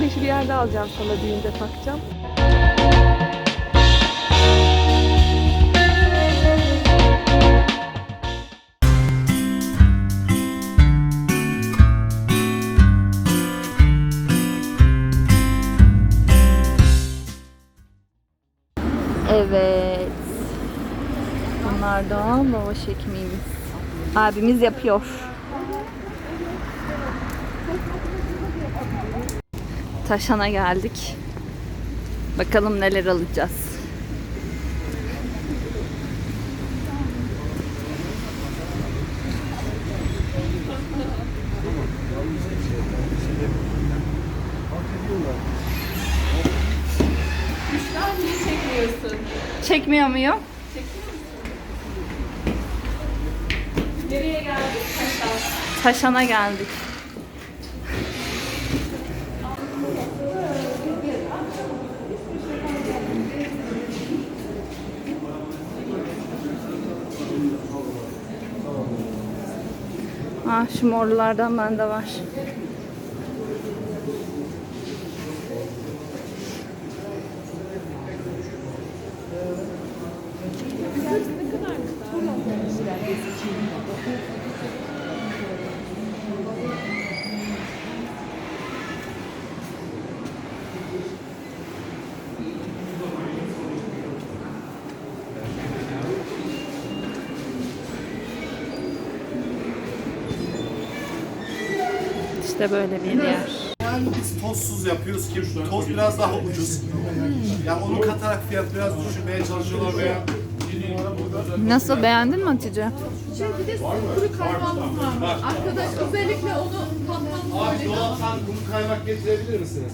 beşi bir yerde alacağım sana düğünde takacağım. Evet. Bunlar da lavaş ekmeğimiz. Abimiz yapıyor. Taşan'a geldik. Bakalım neler alacağız. Çekmiyor muyum? Nereye geldik? Taşan'a geldik. Ah şu morlulardan bende var. İşte böyle bir yer. Yani biz tozsuz yapıyoruz ki toz biraz daha ucuz. Yani onu katarak fiyat biraz düşürmeye çalışıyorlar veya Nasıl beğendin mi Hatice? Şey bir de kuru kaymağımız var. Arkadaş özellikle onu tatmamız Abi dolaptan kuru kaymak getirebilir misiniz?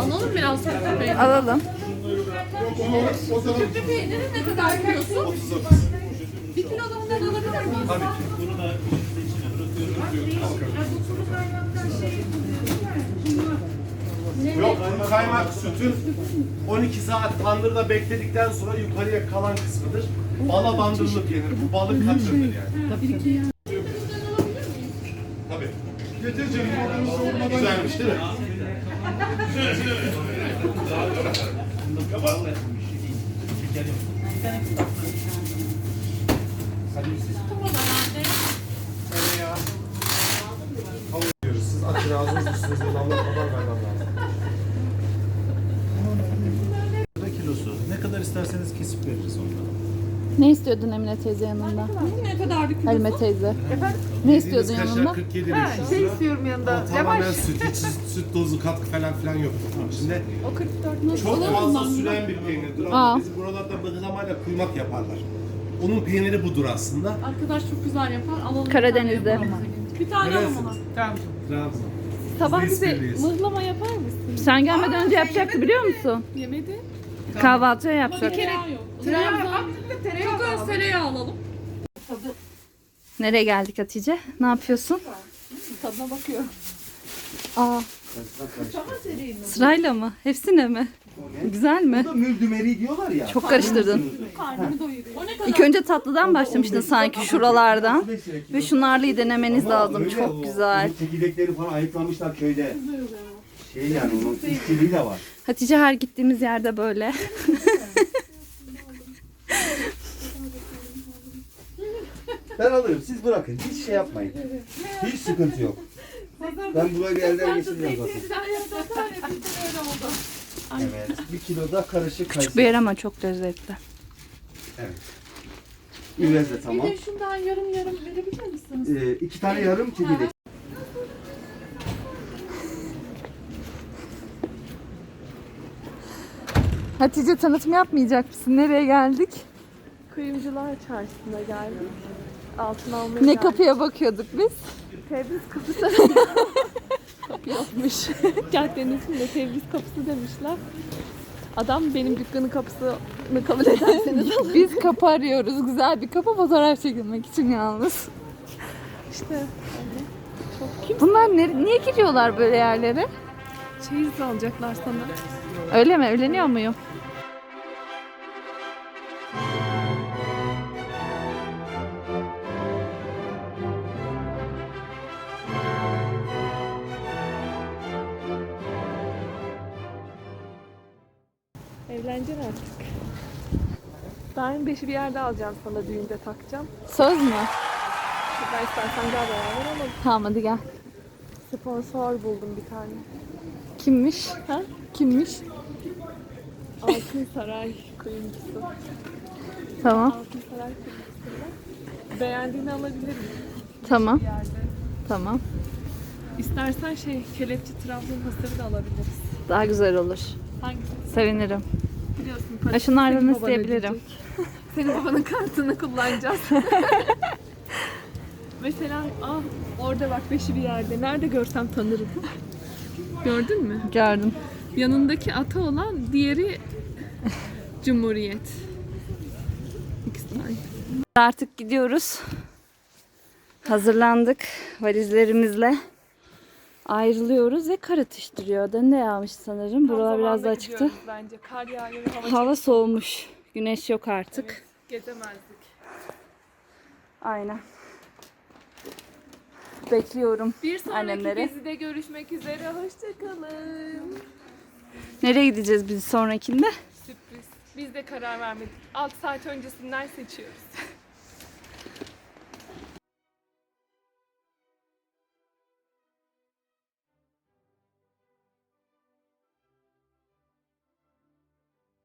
Alalım biraz Sütlü peynir. Alalım. Sütlü peyniri ne kadar kilosu? Bir kilo da ondan alabilir miyiz? Tabii ki. Yok kuru kaymak sütün 12 saat tandırda bekledikten sonra yukarıya kalan kısmıdır. Bala bandırılıp yenir. Bu balık katırdır yani. Tabii. Getireceğim. Güzelmiş değil mi? Tereyağı. Alıyoruz. Siz açın ağzınızı üstünüze damlatmadan vermem lazım. kilosu. Ne kadar isterseniz kesip veririz ondan. Ne istiyordun Emine teyze yanında? Ne kadar bir kilosu? Halime teyze. Ne istiyordun yanında? 47 Ha, şey istiyorum yanında. O tamamen Lavaş. süt, hiç süt dozu katkı falan filan yok. İçinde O 44 nasıl? çok fazla süren bir peynirdir Aa. ama biz buralarda mıhlamayla kuymak yaparlar. Onun peyniri budur aslında. Arkadaş çok güzel yapar. Alalım. Karadeniz'de. Bir tane alalım ona. Trabzon. Sabah Biz bize İzmirliyiz. mıhlama yapar mısın? Sen gelmeden önce yapacaktı biliyor musun? Yemedi. Kahvaltıya Bir yapacak. Trabzon. bir de tereyağı Çok az tereyağı alalım. Nereye geldik Hatice? Ne yapıyorsun? Tadına bakıyorum. Aa. Sırayla mı? Hepsine mi? Güzel mi? Mürdümeri diyorlar ya. Çok karıştırdın. Karnını doyuruyor. O ne kadar? İlk önce tatlıdan başlamıştın sanki şuralardan. Ve şunlarlıyı denemeniz lazım. Çok güzel. Çekirdekleri falan ayıklamışlar köyde. Şey yani onun işçiliği de var. Hatice her gittiğimiz yerde böyle. Ben alırım siz bırakın. Hiç şey yapmayın. Hiç sıkıntı yok. Ben buraya bir elden geçireceğim zaten. Evet. Bir kilo da karışık Küçük bir kayısı. yer ama çok lezzetli. İvez de Bir tamam. de şundan yarım yarım verebilir misiniz? Ee, iki tane yarım çekirdek. Hatice tanıtım yapmayacak mısın? Nereye geldik? Kuyumcular çarşısına geldik. Altın almaya Ne geldik. kapıya bakıyorduk biz? Tebriz kapısı. Kapı yokmuş. Caddenin isminde Tebriz kapısı demişler. Adam benim dükkanın kapısını kabul ederseniz alın. Biz kapı arıyoruz. Güzel bir kapı fotoğraf çekilmek için yalnız. İşte Bunlar ne- niye giriyorlar böyle yerlere? çeyiz alacaklar sana. Öyle mi? Evleniyor muyum? Eğleneceksin artık. Ben beşi bir yerde alacağım sana düğünde takacağım. Söz mü? Ben istersen gel beraber alalım. Tamam hadi gel. Sponsor buldum bir tane. Kimmiş? Ha? Kimmiş? Altın Saray kuyumcusu. Tamam. Altın Saray kuyumcusundan. Beğendiğini alabilirim Tamam. bir yerde. Tamam. İstersen şey kelepçe Trabzon hasırı da alabiliriz. Daha güzel olur. Hangisi? Sevinirim. Biliyorsun Ha, parası şunlardan senin baban isteyebilirim. Senin babanın kartını kullanacağız. Mesela ah orada bak beşi bir yerde. Nerede görsem tanırım. Gördün mü? Gördüm. Yanındaki ata olan diğeri Cumhuriyet. İkisi aynı. Artık gidiyoruz. Hazırlandık valizlerimizle. Ayrılıyoruz ve kar atıştırıyor. Dün de yağmış sanırım. Tam Buralar biraz daha açıktı. gidiyoruz Bence kar yağıyor ve hava, Hava soğumuş. Güneş yok artık. gezemezdik. Aynen. Bekliyorum Bir sonraki annemleri. gezide görüşmek üzere. Hoşçakalın. Nereye gideceğiz biz sonrakinde? Sürpriz. Biz de karar vermedik. 6 saat öncesinden seçiyoruz.